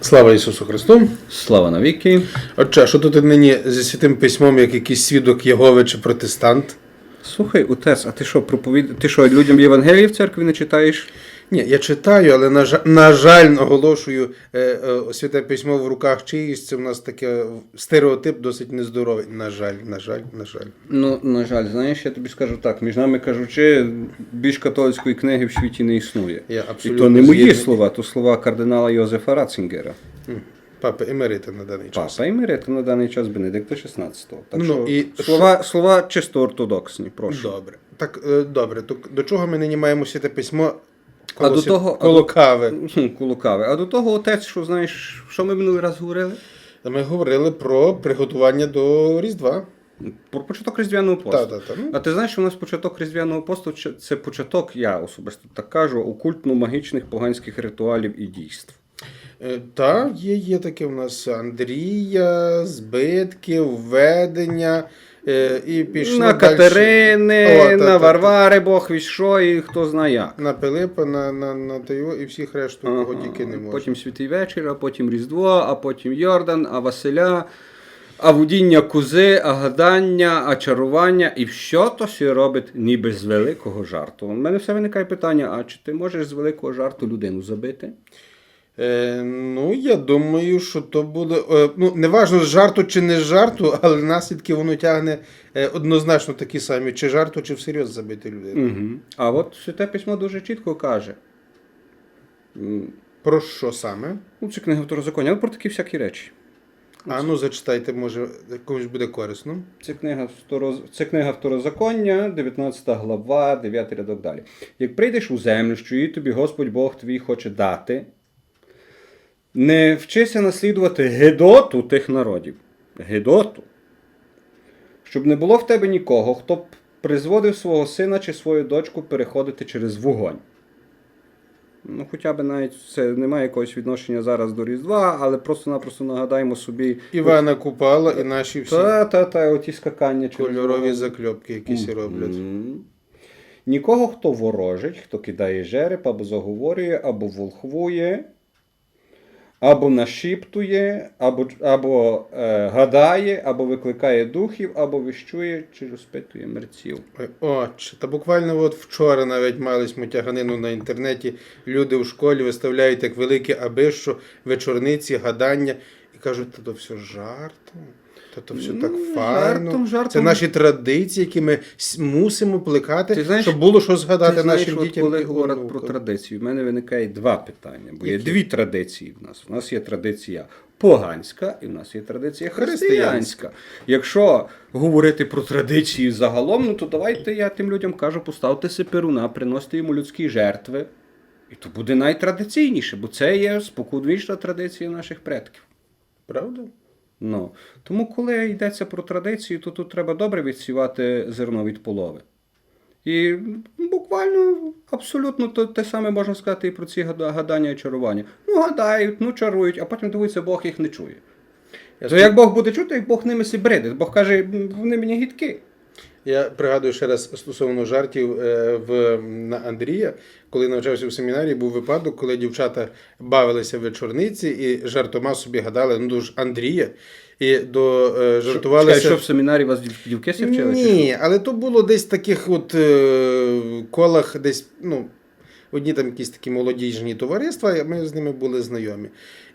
Слава Ісусу Христу! Слава навіки. Отче, що тут нині зі святим письмом, як якийсь свідок Єгови чи протестант? Слухай, Утес, а ти що, проповід... Ти що, людям Євангелії в церкві не читаєш? Ні, я читаю, але на жаль, на жаль наголошую, е, е, святе письмо в руках чиїсь, це в нас таке стереотип досить нездоровий. На жаль, на жаль, на жаль. Ну, на жаль, знаєш, я тобі скажу так, між нами кажучи, більш католицької книги в світі не існує. Я І то не мої згідний. слова, то слова кардинала Йозефа Ратцингера. Папа емерита на даний час. Папа Емерита на даний час Бенедикта XVI. Так Ну, що і слова, слова чисто ортодоксні, прошу. Добре. Так, е, добре. То до чого ми нині маємо святе письмо? А до того- коло кави. Хм, Кулукаве. А до того отець, що знаєш, що ми минулий раз говорили? Ми говорили про приготування до Різдва. Про початок різдвяного посту. Та, та, та. Ну, А ти знаєш, що у нас початок різдвяного посту це початок, я особисто так кажу, окультно-магічних поганських ритуалів і дійств. Е, Та, є, є таке у нас Андрія, збитки, введення і пішло на. Катерини, О, та, на та, та. Варвари, Бог від що і хто знає як. На Пилипа, на, на, на Тайо і всіх решту, кого тільки не може. Потім святий вечір, а потім Різдво, а потім Йордан, а Василя, а водіння кузи, а гадання, а чарування. І що то всі робить ніби з великого жарту. У мене все виникає питання: а чи ти можеш з великого жарту людину забити? Е, ну, я думаю, що то буде. Е, ну, неважно, з жарту чи не з жарту, але наслідки воно тягне е, однозначно такі самі, чи жарту, чи всерйоз забити людину. Угу. А от святе письмо дуже чітко каже. Про що саме? Ну, це книга второзаконня, але про такі всякі речі. А ну зачитайте, може, комусь буде корисно. Це книга, второз... це книга второзаконня, 19 глава, 9 рядок далі. Як прийдеш у землю, що її тобі Господь Бог твій хоче дати, не вчися наслідувати гедоту тих народів. Гедоту. Щоб не було в тебе нікого, хто б призводив свого сина чи свою дочку переходити через вогонь. Ну, хоча б навіть це немає якогось відношення зараз до Різдва, але просто-напросто нагадаємо собі. Івана Купала і наші всі Та, та, та, оті скакання через кольорові вогонь. закльопки, якісь роблять. Нікого, хто ворожить, хто кидає жереб, або заговорює, або волхвує, або нашіптує, або, або е, гадає, або викликає духів, або віщує чи розпитує мерців. Ой, Отче, та буквально от вчора навіть мали ми тяганину на інтернеті. Люди в школі виставляють як велике аби, що вечорниці, гадання, і кажуть, та то все жартом. Та то все так Ну, файно. жартом, жартом. Це наші традиції, які ми мусимо плекати, Ти знаєш- щоб було що згадати Ти знаєш, нашим от дітям. коли говорять про онукам. традиції, в мене виникає два питання. Бо є Які? дві традиції в нас. У нас є традиція поганська і в нас є традиція християнська. Якщо говорити про традиції загалом, ну то давайте я тим людям кажу, поставте си перуна, приносите йому людські жертви. І то буде найтрадиційніше, бо це є споконвічна традиція наших предків. Правда? Ну, тому, коли йдеться про традицію, то тут треба добре відсівати зерно від полови. І буквально абсолютно то, те саме можна сказати і про ці гадання і чарування. Ну, гадають, ну чарують, а потім дивиться, Бог їх не чує. Я То як Бог буде чути, як Бог ними сібридить. Бог каже, вони мені гідкі. Я пригадую ще раз стосовно жартів е, в на Андрія, коли навчався в семінарі, був випадок, коли дівчата бавилися в вечорниці і жартома собі гадали, ну ж Андрія, і до е, Чекай, жартувалися. що в семінарі вас дів- дівки вчили? чи? Ні, але то було десь в таких от е, колах, десь, ну, одні там якісь такі молодіжні товариства, ми з ними були знайомі.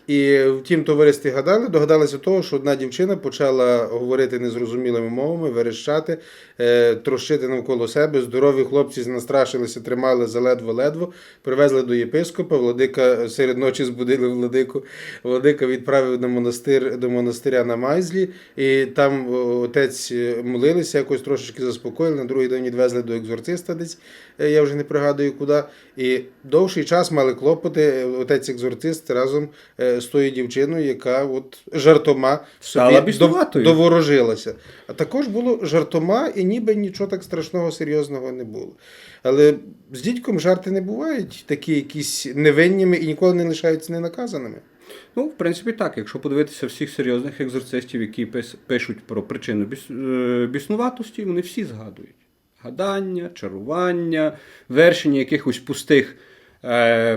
І в тім товаристві гадали, догадалися того, що одна дівчина почала говорити незрозумілими мовами, верещати, е, трощити навколо себе. Здорові хлопці настрашилися, тримали заледве-ледво, привезли до єпископа. Владика серед ночі збудили владику. Владика відправив до монастир до монастиря на Майзлі, і там отець е, молилися, якось трошечки заспокоїли. На другий день відвезли до екзорциста десь, е, я вже не пригадую куди. І довший час мали клопоти. е, Отець екзорцист разом е, з тою дівчиною, яка от жартома Стала собі доворожилася. А також було жартома, і ніби нічого так страшного, серйозного не було. Але з дідьком жарти не бувають такі якісь невинніми і ніколи не лишаються ненаказаними. Ну, в принципі, так. Якщо подивитися всіх серйозних екзорцистів, які пишуть про причину біс... е, біснуватості, вони всі згадують. Гадання, чарування, вершення якихось пустих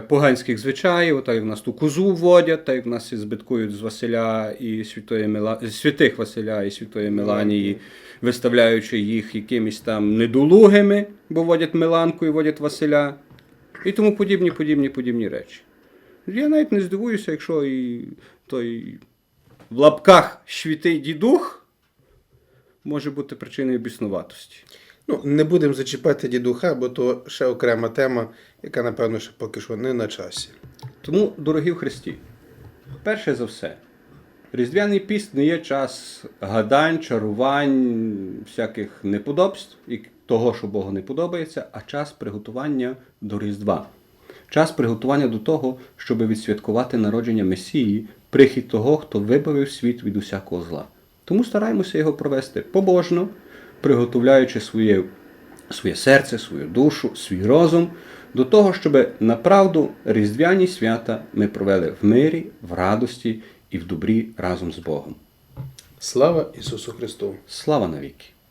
поганських звичаїв, так як в нас ту козу водять, так як в нас і збиткують з Василя і святої Мила... святих Василя і святої Меланії, виставляючи їх якимись там недолугими, бо водять Миланку і водять Василя. І тому подібні, подібні, подібні речі. Я навіть не здивуюся, якщо і той в лапках святий дідух може бути причиною біснуватості. Ну, не будемо зачіпати дідуха, бо то ще окрема тема, яка, напевно, ще поки що не на часі. Тому, дорогі в Христі, перше за все, Різдвяний піст не є час гадань, чарувань, всяких неподобств і того, що Богу не подобається, а час приготування до Різдва. Час приготування до того, щоб відсвяткувати народження Месії, прихід того, хто вибавив світ від усякого зла. Тому стараємося його провести побожно, приготовляючи своє своє серце, свою душу, свій розум до того, щоб направду різдвяні свята ми провели в мирі, в радості і в добрі разом з Богом. Слава Ісусу Христу! Слава навіки!